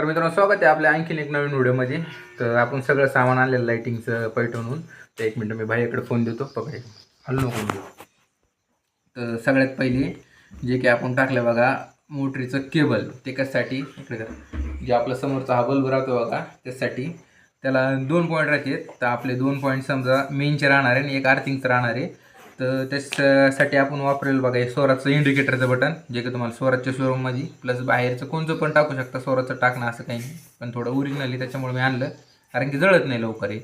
तर मित्रांनो स्वागत आहे आपल्या आणखीन एक नवीन व्हिडिओमध्ये. तर आपण सगळं सामान आणलेलं लाईटिंगचं पैठणून तर एक मिनटं मी भाईकडे फोन देतो. पकडे हल्लो फोन देऊ तर सगळ्यात पहिले जे की आपण टाकलं बघा मोटरीचं केबल ते कशासाठी इकडे करा. जे आपलं समोरचा हा बल्ब राहतो बघा त्यासाठी त्याला दोन पॉईंट राहतात. तर आपले दोन पॉईंट समजा मेनचे राहणार आहे आणि एक आर्थिंगचं राहणार आहे. तर त्याच्यासाठी आपण वापरेल बघा हे स्वराचं इंडिकेटरचं बटन जे की तुम्हाला स्वराजच्या शोरूममध्ये प्लस बाहेरचं कोणचं पण टाकू शकता स्वराचं टाकणं असं काही नाही. पण थोडं ओरिजिनली त्याच्यामुळे मी आणलं कारण की जळत नाही लवकर हे.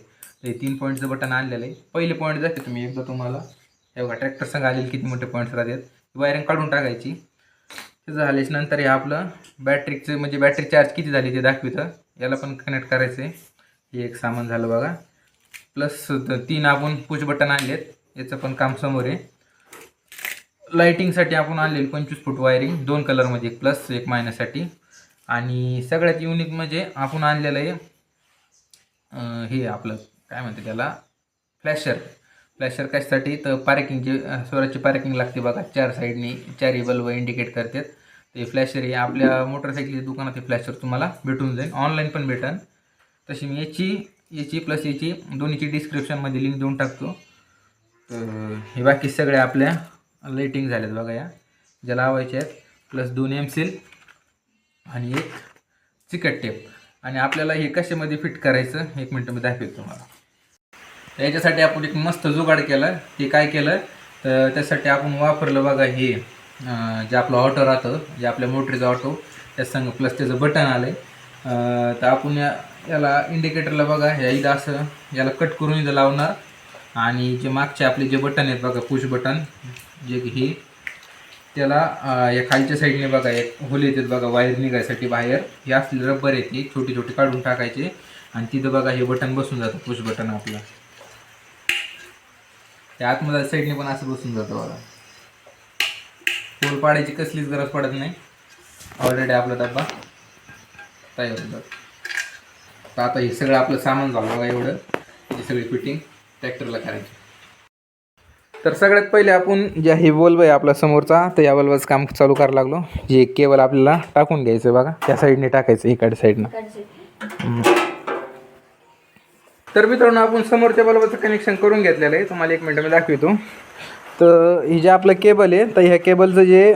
हे तीन पॉईंटचं बटन आणलेलं आहे. पहिले पॉईंट जाते तुम्ही एकदा तुम्हाला हे बघा ट्रॅक्टर संग आलेले किती मोठे पॉईंट्स राहतात. वायरिंग काढून टाकायची. ते झाल्याच नंतर हे आपलं बॅटरीचं म्हणजे बॅटरी चार्ज किती झाली ते दाखवितं. याला पण कनेक्ट करायचं आहे हे एक सामान झालं बघा. प्लस तीन आपण पुश बटन आणलेत. याचं पण काम समोर आहे. लाईटिंगसाठी आपण आणलेली पंचवीस फूट वायरिंग दोन कलरमध्ये एक प्लस एक मायनससाठी आणि सगळ्यात युनिक म्हणजे आपण आणलेलं आहे हे आपलं काय म्हणते त्याला? फ्लॅशर फ्लॅशर कशासाठी? तर पार्किंगचे स्वराची पार्किंग लागते बघा चार साईडनी चारही बल्ब इंडिकेट करतात. ते फ्लॅशर हे आपल्या मोटरसायकलच्या दुकानात ते फ्लॅशर तुम्हाला भेटून जाईल. ऑनलाईन पण भेटेल तशी मी याची याची प्लस याची दोन्हीची डिस्क्रिप्शनमध्ये लिंक देऊन टाकतो. तर हे बाकी सगळ्या आपल्या लाईटिंग झाल्यात बघा या. ज्या लावायच्या आहेत प्लस दोन एम सील आणि एक चिकट टेप आणि आपल्याला हे कशामध्ये फिट करायचं एक मिनटं मी दाखवेल तुम्हाला. याच्यासाठी आपण एक मस्त जुगाड केला. ते काय केलं तर त्यासाठी आपण वापरलं बघा हे जे आपलं ऑटो राहतं जे आपल्या मोटरीचं ऑटो त्या संग प्लस त्याचं बटन आलं आहे तर आपण या याला इंडिकेटरला बघा ह्या इथं असं याला कट करून इथं लावणार. आणि जे मागचे आपले जे बटन आहेत बघा पुश बटन जे की हे त्याला या खालच्या साईडने बघा एक होल येतात बघा वायर निघायसाठी बाहेर. हे असले रबर येते छोटे छोटे काढून टाकायचे. आणि तिथं बघा हे बटन बसून जातं पुश बटन आपलं. त्या आतमध्ये साईडने पण असं बसून जातं बघा. पोल पाडायची कसलीच गरज पडत नाही. ऑलरेडी आपला डब्बा तयार होतात तर आता हे सगळं आपलं सामान झालं बघा एवढं. ही सगळी फिटिंग ट्रॅक्टरला करायची. तर सगळ्यात पहिले आपण जे हे बल्ब आहे आपला समोरचा तर या बल्बाचं काम चालू करायला लागलो. जे केबल आपल्याला टाकून घ्यायचं बघा त्या साईडने टाकायचं इकडे साईडनं. तर मित्रांनो आपण समोरच्या बल्बाचं कनेक्शन करून घेतलेलं आहे. तुम्हाला एक मिनटं मी दाखवतो. तर हे जे आपलं केबल आहे तर ह्या केबलचं जे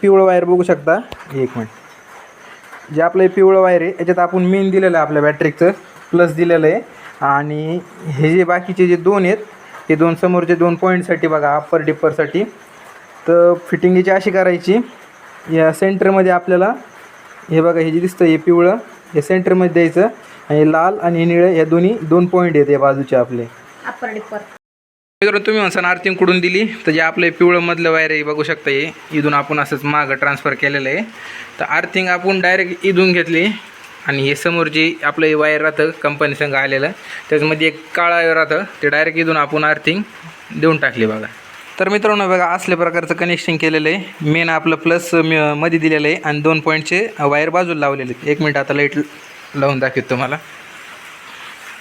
पिवळं वायर बघू शकता. एक मिनिट. जे आपलं हे पिवळं वायर आहे याच्यात आपण मेन दिलेलं आहे आपल्या बॅटरीचं प्लस दिलेलं आहे. आणि हे जे बाकीचे जे दोन आहेत हे दोन समोरचे दोन पॉईंटसाठी बघा अप्पर डिप्परसाठी तर फिटिंग याची अशी करायची या सेंटरमध्ये आपल्याला हे बघा हे जे दिसतं हे पिवळं हे सेंटरमध्ये द्यायचं आणि लाल आणि निळं या दोन्ही दोन पॉईंट आहेत या बाजूचे आपले. अप्पर डिप्पर मित्रांनो तुम्ही म्हणसान आर्थिंग कुठून दिली? तर जे आपलं पिवळं मधलं वायर आहे बघू शकता हे. इथून आपण असंच मागं ट्रान्सफर केलेलं आहे. तर आर्थिंग आपण डायरेक्ट इथून घेतली. आणि हे समोर जे आपलं हे वायर राहतं कंपनी संघ आलेलं त्याच्यामध्ये एक काळा राहतं. ते डायरेक्ट इथून आपण अर्थिंग देऊन टाकली बघा. तर मित्रांनो बघा असल्या प्रकारचं कनेक्शन केलेलं आहे. मेन आपलं प्लसमध्ये दिलेलं आहे आणि दोन पॉईंटचे वायर बाजूला लावलेले आहेत. एक मिनिट आता लाइट लावून दाखवतो तुम्हाला.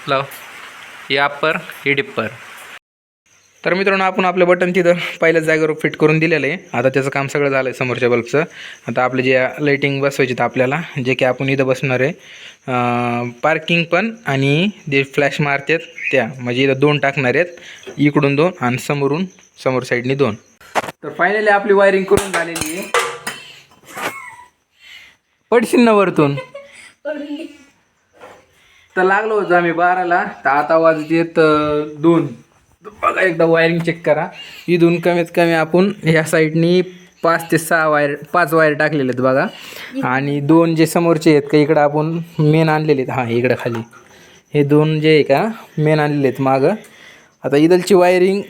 लाव. हे अप्पर हे डिप्पर तर मित्रांनो आपण आपलं बटन तिथं पहिल्याच जागेवर फिट करून दिलेलं आहे. आता त्याचं काम सगळं झालं आहे समोरच्या बल्बचं आता आपले जे लाईटिंग बसवायची तर आपल्याला जे की आपण इथं बसणार आहे. पार्किंग पण आणि जे फ्लॅश मारतात त्या म्हणजे इथं दोन टाकणार आहेत. इकडून दोन आणि समोरून समोर साईडनी दोन. तर फायनली आपली वायरिंग करून झालेली आहे. पडशील ना वरतून? तर लागलो होतो आम्ही बाराला. तर आता वाजत येत दोन. बघा एकदा वायरिंग चेक करा. इथून कमीत कमी आपण ह्या साईडनी पाच ते सहा वायर पाच वायर टाकलेले आहेत बघा. आणि दोन जे समोरचे आहेत का इकडं आपण मेन आणलेले आहेत. हां इकडं खाली. हे दोन जे आहे का मेन आणलेले आहेत मागं. आता इदलची वायरिंग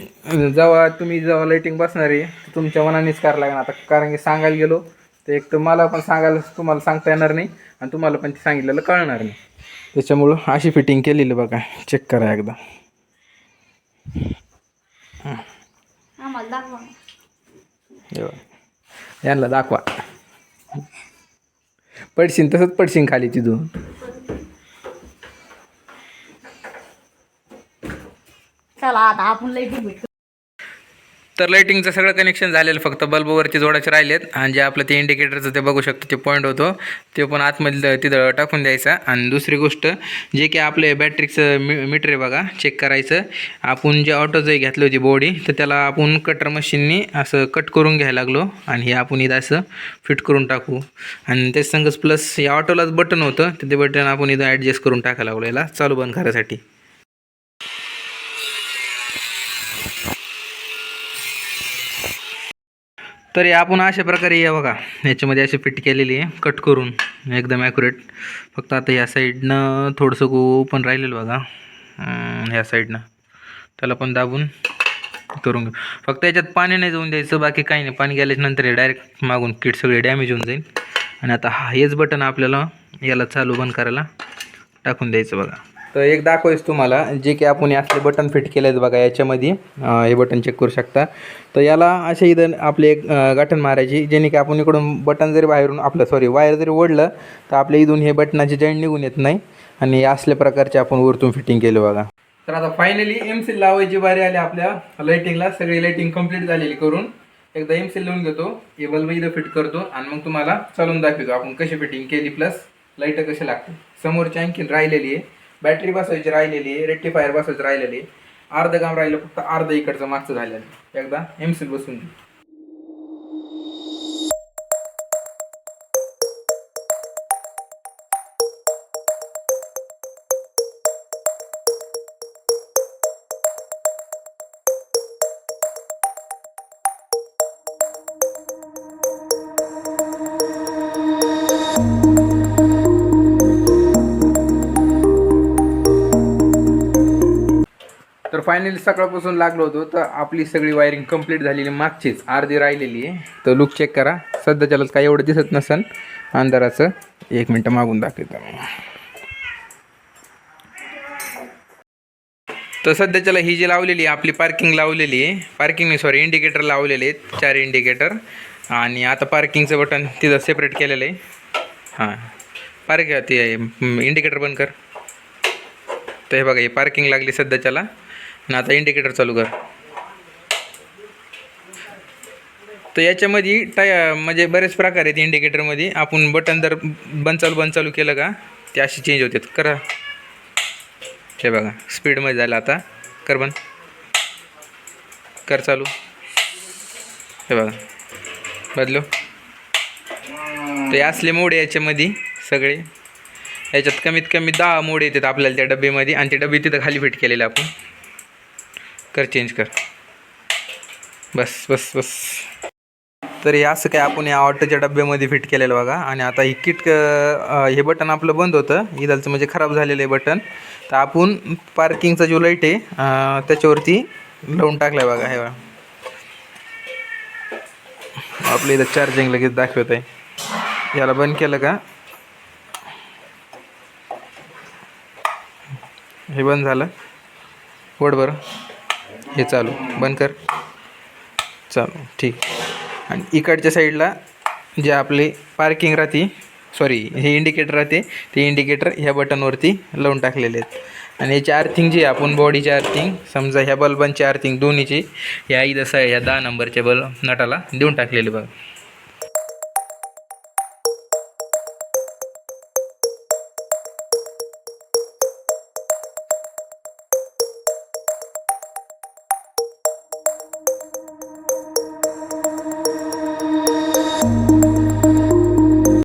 जेव्हा तुम्ही जेव्हा लाईटिंग बसणार आहे तुमच्या मनानेच करायला लागणार आता कारण की सांगायला गेलो तर एक तर मला पण सांगायला तुम्हाला सांगता येणार नाही आणि तुम्हाला पण ते सांगितलेलं कळणार नाही. त्याच्यामुळं अशी फिटिंग केलेली बघा. चेक करा एकदा. आम्हाला दाखवा. बघा. यांना दाखवा. पडशीन तसंच पडशीन खाली तिथून. चला आता आपण भेट तर लाईटिंगचं सगळं कनेक्शन झालेलं फक्त बल्बवरती जोडायचे राहिलेत. आणि जे आपलं ते इंडिकेटरचं ते बघू शकतो ते पॉईंट होतो. ते पण आतमध्ये तिथं टाकून द्यायचा. आणि दुसरी गोष्ट जे की आपले बॅटरीचं मी मीटर आहे बघा चेक करायचं. आपण जे ऑटो जे घेतली होती बॉडी तर त्याला आपण कटर मशीननी असं कट करून घ्यायला लागलो. आणि हे आपण इथं असं फिट करून टाकू. आणि त्याच संगच प्लस या ऑटोलाच बटन होतं तर ते बटन आपण इथं ॲडजस्ट करून टाकायला लागलो याला. चालू बंद करायसाठी. तर हे आपण अशा प्रकारे या बघा याच्यामध्ये अशी फिट केलेली आहे कट करून एकदम ॲक्युरेट फक्त आता ह्या साईडनं थोडंसं ओपन राहिलेलं बघा. ह्या साईडनं त्याला पण दाबून करून घेऊ. फक्त याच्यात पाणी नाही जाऊन द्यायचं बाकी काही नाही. पाणी गेल्याच्यानंतर हे डायरेक्ट मागून किट सगळे डॅमेज होऊन जाईल. आणि आता हा हेच बटन आपल्याला याला चालू बंद करायला टाकून द्यायचं बघा. तर एक दाखवायच तुम्हाला जे की आपण असले बटन फिट केले आहेत बघा याच्यामध्ये. हे बटन चेक करू शकता. तर याला असे इथं आपले एक गाठण मारायची जेणे की आपण इकडून बटन जरी बाहेरून आपलं सॉरी वायर जरी ओढलं तर आपल्या इथून हे बटनाचे जॉईंट निघून येत नाही. आणि असल्या प्रकारचे आपण वरतून फिटिंग केलं बघा. तर आता फायनली एम सील लावायची बारी आली आपल्या लाईटिंगला सगळी लाईटिंग कंप्लीट झालेली करून एकदा एम सील लावून घेतो. हे बल्ब इथं फिट करतो आणि मग तुम्हाला चालून दाखवतो आपण कशी फिटिंग केली प्लस लाइट कशी लागते. समोरची आणखीन राहिलेली आहे. बॅटरी बसवायची राहिलेली रेक्टिफायर बसवायची राहिलेली अर्ध काम राहिलं फक्त अर्ध इकडचं मागचं झालेलं आहे. एकदा एम सी बसून you तर फायनली सकाळपासून लागलो होतो तर आपली सगळी वायरिंग कंप्लीट झालेली मागचीच अर्धी राहिलेली आहे. तर लुक चेक करा. सध्याच्याला काही एवढं दिसत नसन. अंधाराचं. एक मिनटं मागून दाखवतो तर तर सध्याच्याला ही जी लावलेली आहे आपली पार्किंग लावलेली आहे. पार्किंग सॉरी इंडिकेटर लावलेले आहेत. चार इंडिकेटर आणि आता पार्किंगचं बटन तिथं सेपरेट केलेलं आहे. हां. पार्क ते इंडिकेटर बंद कर. तर हे बघा ही पार्किंग लागली सध्याच्याला. आणि आता इंडिकेटर चालू कर. तर याच्यामध्ये टाय म्हणजे बरेच प्रकार आहेत इंडिकेटरमध्ये आपण बटन जर बंद चालू बंद चालू केलं का ते असे चेंज होतात. करा. हे बघा स्पीडमध्ये झालं आता. कर बंद. कर चालू. हे बघा. बदलो. तर असले मोड याच्यामध्ये सगळे. याच्यात कमीत कमी दहा मोड येतात आपल्याला त्या डब्यामध्ये आणि ते डबे तिथं खाली फिट केलेले आपण. कर चेंज कर. बस बस बस. तर हे असं काय आपण या ऑटोच्या डब्यामध्ये फिट केलेलं बघा. आणि आता ही किट हे बटन आपलं बंद होतं. इदालचं म्हणजे खराब झालेलं आहे बटन तर आपण पार्किंगचा जो लाइट आहे त्याच्यावरती लावून टाकला आहे बघा हे आपलं इथं चार्जिंग लगेच दाखवत आहे याला बंद केलं का? हे बंद झालं. वड बरं. हे चालू. बंद कर. चालू. ठीक. आणि इकडच्या साईडला जे आपले पार्किंग राहते सॉरी हे इंडिकेटर राहते ते इंडिकेटर ह्या बटनवरती लावून टाकलेले आहेत. आणि याची अर्थिंग जी आहे आपण बॉडीची अर्थिंग समजा ह्या बल्बांची अर्थिंग दोन्हीची ह्या इथं सा ह्या दहा नंबरच्या बल्ब नटाला देऊन टाकलेली बघा.